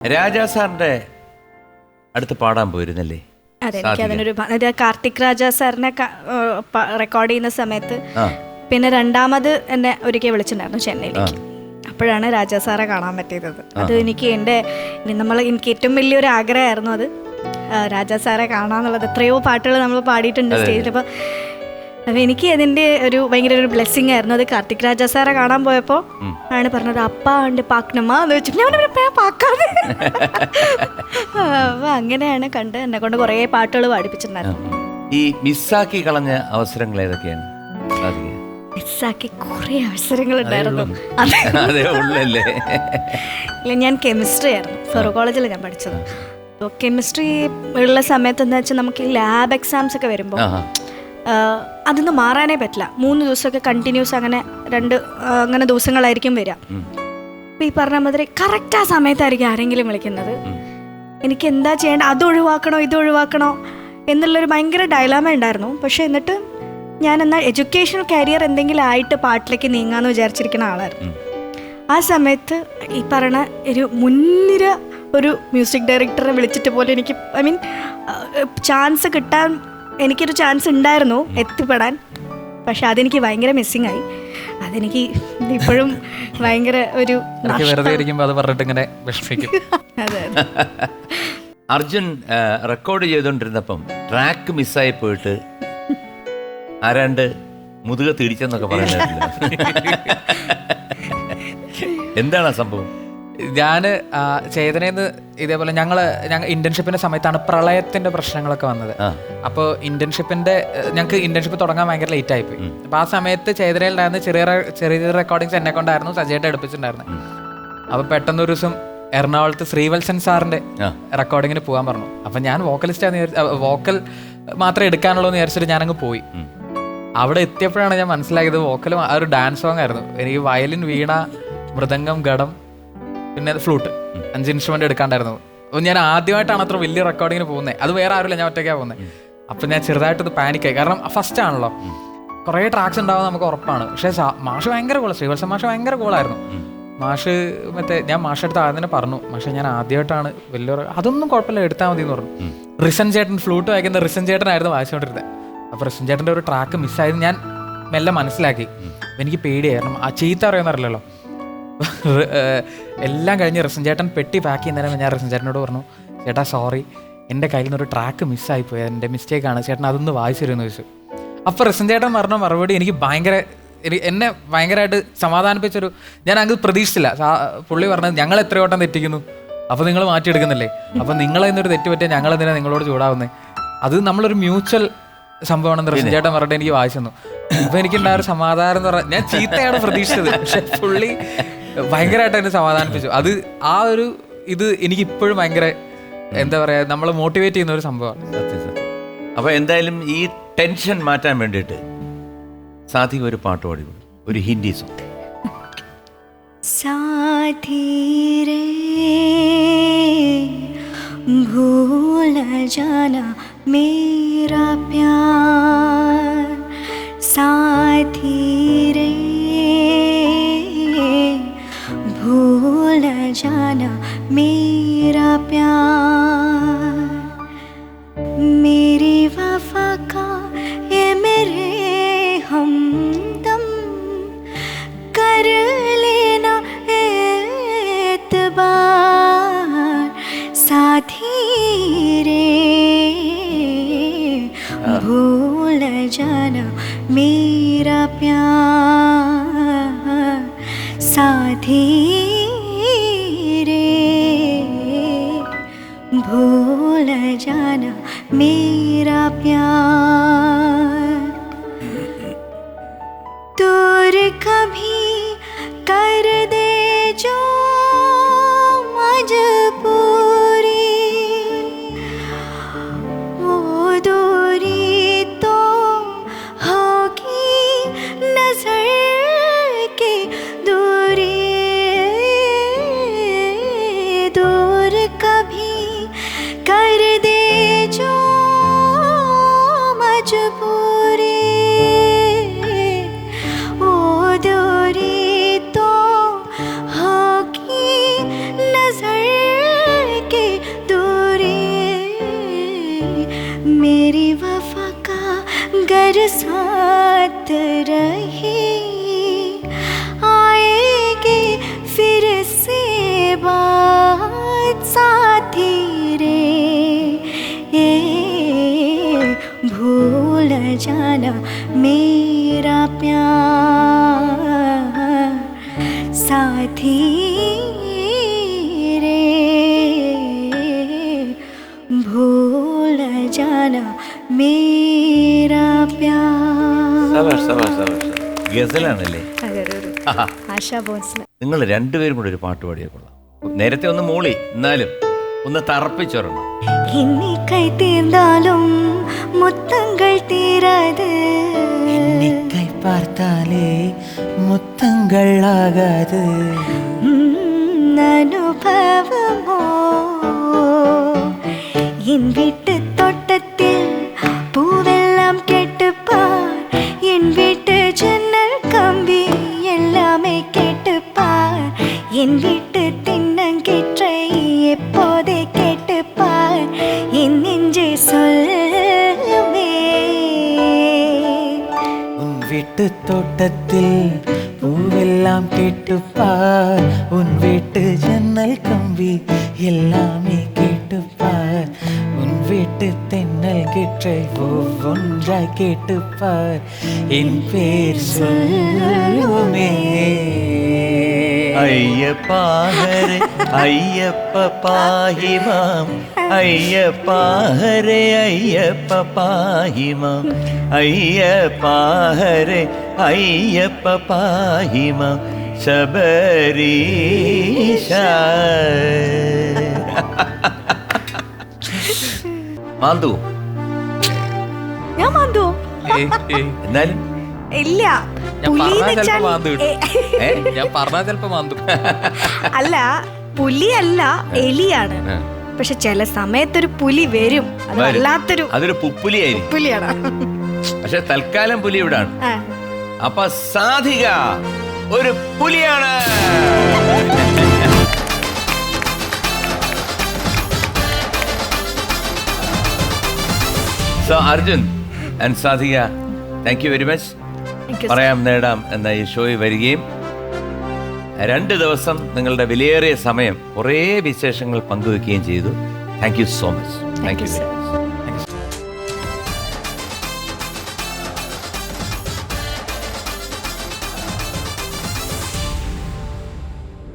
രാജാ സാറിന്റെ അടുത്ത് പാടാൻ പോയിരുന്നല്ലേ? അതെ എനിക്ക് അതിനൊരു ഭ- അത് കാർത്തിക് രാജ സാറിനെ റെക്കോർഡ് ചെയ്യുന്ന സമയത്ത് ആ. പിന്നെ രണ്ടാമത് എന്നെ ഒരിക്കൽ വിളിച്ചിട്ടുണ്ടായിരുന്നു ചെന്നൈയിലേക്ക്. അപ്പോഴാണ് രാജാ സാറെ കാണാൻ പറ്റിയത്. അത് എനിക്ക് എന്റെ നമ്മൾ എനിക്ക് ഏറ്റവും വലിയൊരു ആഗ്രഹമായിരുന്നു അത്. ആ, രാജാ സാറെ കാണാന്നുള്ളത്. എത്രയോ പാട്ടുകൾ നമ്മൾ പാടിയിട്ടുണ്ട് സ്റ്റേജിൽ അപ്പോൾ അപ്പോൾ എനിക്ക് അതിന്റെ ഒരു ഭയങ്കര ഒരു ബ്ലെസ്സിങ് ആയിരുന്നു. അത് കാർത്തിക് രാജ സാറെ കാണാൻ പോയപ്പോൾ ആണ് പറഞ്ഞത് അപ്പ ഉണ്ട് പാക്കണമ്മ എന്ന് വെച്ചു ഞാൻ പറഞ്ഞു, "പേ, പാക്കാതെ അപ്പോൾ അങ്ങനെയാണ് കണ്ട് എന്നെ കൊണ്ട് കുറേ പാട്ടുകൾ പാടിപ്പിച്ചിട്ടുണ്ടായിരുന്നു ഈ മിസ്സാക്കി കളഞ്ഞ അവസരങ്ങൾ ഏതൊക്കെയാണ്? മിസ്സാക്കി കുറേ അവസരങ്ങൾ ഉണ്ടായിരുന്നു. ഇല്ല ഞാൻ കെമിസ്ട്രി ആയിരുന്നു. ഫെറോ കോളേജിൽ ഞാൻ പഠിച്ചത്. കെമിസ്ട്രി ഉള്ള സമയത്ത് എന്താ വെച്ചാൽ നമുക്ക് ഈ ലാബ് എക്സാംസ് ഒക്കെ വരുമ്പോൾ അതൊന്നും മാറാനേ പറ്റില്ല. മൂന്ന് ദിവസമൊക്കെ കണ്ടിന്യൂസ് അങ്ങനെ രണ്ട് അങ്ങനെ ദിവസങ്ങളായിരിക്കും വരിക. അപ്പം ഈ പറഞ്ഞ മാതിരി കറക്റ്റ് ആ സമയത്തായിരിക്കും ആരെങ്കിലും വിളിക്കുന്നത്. എനിക്ക് എന്താ ചെയ്യേണ്ടത് അത് ഒഴിവാക്കണോ ഇത് ഒഴിവാക്കണോ എന്നുള്ളൊരു ഭയങ്കര ഡയലാമ ഉണ്ടായിരുന്നു. പക്ഷേ എന്നിട്ട് ഞാൻ എന്നാൽ എഡ്യൂക്കേഷണൽ കരിയർ എന്തെങ്കിലും ആയിട്ട് പാട്ടിലേക്ക് നീങ്ങാന്ന് വിചാരിച്ചിരിക്കുന്ന ആളായിരുന്നു. ആ സമയത്ത് ഈ പറയണ ഒരു മുൻനിര ഒരു മ്യൂസിക് ഡയറക്ടറെ വിളിച്ചിട്ട് പോലും എനിക്ക് ഐ മീൻ ചാൻസ് കിട്ടാൻ എനിക്കൊരു ചാൻസ് ഉണ്ടായിരുന്നു എത്തിപ്പെടാൻ. പക്ഷെ അതെനിക്ക് ഭയങ്കര മിസ്സിങ് ആയി. അതെനിക്ക് ഇപ്പോഴും ഭയങ്കര ഒരു വെറുതെ ഇരിക്കുമ്പോൾ അത് പറഞ്ഞിട്ട് ഇങ്ങനെ വിഷമിക്കും. അതെ അതെ. അർജുൻ റെക്കോർഡ് ചെയ്തുകൊണ്ടിരുന്നപ്പം ട്രാക്ക് മിസ്സായി പോയിട്ട് ആരാണ്ട് മുതുക തിരിച്ചെന്നൊക്കെ പറയുന്നത് എന്താണ് സംഭവം? ഞാൻ ചേതനയെന്ന് ഇതേപോലെ ഞങ്ങൾ ഞങ്ങൾ ഇന്റേൺഷിപ്പിന്റെ സമയത്താണ് പ്രളയത്തിന്റെ പ്രശ്നങ്ങളൊക്കെ വന്നത്. അപ്പോൾ ഇന്റേൺഷിപ്പിന്റെ ഞങ്ങൾക്ക് ഇന്റേൺഷിപ്പ് തുടങ്ങാൻ ഭയങ്കര ലേറ്റ് ആയിപ്പോയി അപ്പൊ ആ സമയത്ത് ചേതനയിലുണ്ടായിരുന്ന ചെറിയ ചെറിയ ചെറിയ റെക്കോർഡിങ്സ് എന്നെ കൊണ്ടായിരുന്നു സജയായിട്ട് എടുപ്പിച്ചിട്ടുണ്ടായിരുന്നത് അപ്പൊ പെട്ടെന്ന് ഒരു ദിവസം എറണാകുളത്ത് ശ്രീവത്സൻ സാറിന്റെ റെക്കോർഡിങ്ങിന് പോകാൻ പറഞ്ഞു. അപ്പൊ ഞാൻ വോക്കലിസ്റ്റ് വോക്കൽ മാത്രമേ എടുക്കാനുള്ളൂ എന്ന് വിചാരിച്ചിട്ട് ഞാനങ്ങ് പോയി. അവിടെ എത്തിയപ്പോഴാണ് ഞാൻ മനസ്സിലാക്കിയത് വോക്കൽ ആ ഒരു ഡാൻസ് സോങ് ആയിരുന്നു. എനിക്ക് വയലിൻ വീണ മൃദംഗം ഘടം പിന്നെ ഫ്ലൂട്ട് അഞ്ച് ഇൻസ്ട്രുമെന്റ് എടുക്കാണ്ടായിരുന്നു. അപ്പോൾ ഞാൻ ആദ്യമായിട്ടാണ് അത്ര വലിയ റെക്കോർഡിങ്ങിന് പോകുന്നത് അത് വേറെ ആരുമില്ല ഞാൻ ഒറ്റയ്ക്കാണ് പോകുന്നത് അപ്പം ഞാൻ ചെറുതായിട്ടത് പാനിക്കായി കാരണം ഫസ്റ്റ് ആണല്ലോ. കുറേ ട്രാക്സ് ഉണ്ടാവും നമുക്ക് ഉറപ്പാണ്. പക്ഷേ മാഷ് ഭയങ്കര കൂളാണ് ശ്രീവത്സ മാഷ് ഭയങ്കര കൂളായിരുന്നു മാഷ് മറ്റേ ഞാൻ മാഷ് എടുത്ത് ആദ്യം തന്നെ പറഞ്ഞു. പക്ഷേ ഞാൻ ആദ്യമായിട്ടാണ് വലിയൊരു അതൊന്നും കുഴപ്പമില്ല എടുത്താൽ മതി എന്ന് പറഞ്ഞു. റിസൻ ചേട്ടൻ ഫ്ലൂട്ട് വായിക്കുന്ന റിസൻ ചേട്ടനായിരുന്നു വായിച്ചുകൊണ്ടിരുന്നത് അപ്പോൾ റിസൻ ചേട്ടന്റെ ഒരു ട്രാക്ക് മിസ്സായത് ഞാൻ മെല്ലെ മനസ്സിലാക്കി. എനിക്ക് പേടിയായിരുന്നു ആ ചീത്ത അറിയാമെന്നറിയില്ലല്ലോ എല്ലാം കഴിഞ്ഞ് റിസൻ ചേട്ടൻ പെട്ടി പാക്ക് ചെയ്യുന്നതിന് ഞാൻ റിസൻ ചേട്ടനോട് പറഞ്ഞു ചേട്ടാ സോറി എന്റെ കയ്യിൽ നിന്നൊരു ട്രാക്ക് മിസ്സായി പോയി. എന്റെ മിസ്റ്റേക്കാണ് ചേട്ടൻ അതൊന്ന് വായിച്ചു തരുമെന്ന് ചോദിച്ചു. അപ്പോൾ റിസൻ ചേട്ടൻ പറഞ്ഞ മറുപടി എനിക്ക് ഭയങ്കര എനി- എന്നെ ഭയങ്കരമായിട്ട് സമാധാനിപ്പിച്ചൊരു ഞാൻ അങ്ങ് പ്രതീക്ഷിച്ചില്ല. പുള്ളി പറഞ്ഞത് ഞങ്ങൾ എത്ര വട്ടം തെറ്റിക്കുന്നു. അപ്പോൾ നിങ്ങൾ മാറ്റിയെടുക്കുന്നില്ലേ? അപ്പോൾ നിങ്ങളെ ഇന്നൊരു തെറ്റ് പറ്റിയാൽ ഞങ്ങൾ എന്തിനാണ് നിങ്ങളോട് ചൂടാവുന്നത് അത് നമ്മളൊരു മ്യൂച്വൽ സംഭവമാണെന്ന് റിസൻ ചേട്ടൻ പറഞ്ഞിട്ട് എനിക്ക് വായിച്ചു തന്നു. അപ്പോൾ എനിക്കുണ്ടായ ഒരു സമാധാനം എന്ന് പറഞ്ഞാൽ ഞാൻ ചീത്തയാണ് പ്രതീക്ഷിച്ചത്. പക്ഷെ പുള്ളി ഭയങ്കരമായിട്ട് എന്നെ സമാധാനിപ്പിച്ചു അത് ആ ഒരു ഇത് എനിക്ക് ഇപ്പോഴും ഭയങ്കര എന്താ പറയാ നമ്മളെ മോട്ടിവേറ്റ് ചെയ്യുന്ന ഒരു സംഭവമാണ് സത്യം സത്യം അപ്പൊ എന്തായാലും ഈ ടെൻഷൻ മാറ്റാൻ വേണ്ടിയിട്ട് സാധിക ഒരു പാട്ട് പാടി കൊടുക്കും. ഒരു ഹിന്ദി സോങ് साथी रे भूल जाना मेरा प्यार जाना मेरा प्यार। मेरी वफा का ये मेरे हमदम। कर लेना एतबार। साथी रे भूल जाना मेरा प्यार। मेरा प्यार बरसात रही। आएगी फिर से बात साथी रे। ए, भूल जाना मेरा प्यार साथी रे। भूल जाना मेरा ഗസലാണല്ലേ? നിങ്ങൾ രണ്ടുപേരും കൂടെ ഒരു പാട്ട് പാടിയ കൊള്ളാം. നേരത്തെ ഒന്ന് മൂളി എന്നാലും ഒന്ന് തറപ്പിച്ചൊരണം എണ്ണിക്കൈ തീർന്നാലും മുത്തങ്ങൾ തീരാതെ. എണ്ണിക്കൈ പാർത്താലേ മുത്തങ്ങൾ അനുഭവമോ? എൻ വീട്ട് തോട്ടത്തിൽ பாட்டு தின்னங்கிற்றை எப்போதே கேட்டுப்பார். என் நெஞ்சே சொல்லுமே. உன் வீட்டு தோட்டத்தில் பூவெல்லாம் கேட்டுப்பார். உன் வீட்டு ஜன்னல் கம்பி எல்லாமே கேட்டுப்பார். உன் வீட்டு தென்னல் கிற்றை ஒவ்வொன்றாய் கேட்டுப்பார். என் பேர் சொல்லுமே. അയ്യപ്പാഹരെ അയ്യപ്പ പാഹിമാം. അയ്യപ്പാഹരെ അയ്യപ്പ പാഹിമാം. അയ്യപ്പാഹരെ അയ്യപ്പ പാഹിമാം. ശബരീശ. മാന്തു. ഞാൻ മാന്തു. എന്നാലും ഇല്ല. വെച്ചാൽ-? ഞാൻ പറഞ്ഞാൽ ചിലപ്പോ മാന്തും. അല്ല പുലിയല്ല എലിയാണ്. പക്ഷെ ചില സമയത്തൊരു പുലി വരും. അത് വരും. വല്ലാത്തൊരു അതൊരു പുപ്പുലിയായിരിക്കും പുലിയാണ്. പക്ഷെ തൽക്കാലം പുലി ഇവിടാണ്. ആ. അപ്പൊ സാധിക ഒരു പുലിയാണ്. So Arjun and Sadhika thank you very much Thank you, sir. പറയാം നേടാം എന്ന ഈ ഷോയിൽ വരികയും. രണ്ട് ദിവസം നിങ്ങളുടെ വിലയേറിയ സമയം കുറേ വിശേഷങ്ങൾ പങ്കുവെക്കുകയും ചെയ്തു. Thank you so much thank you.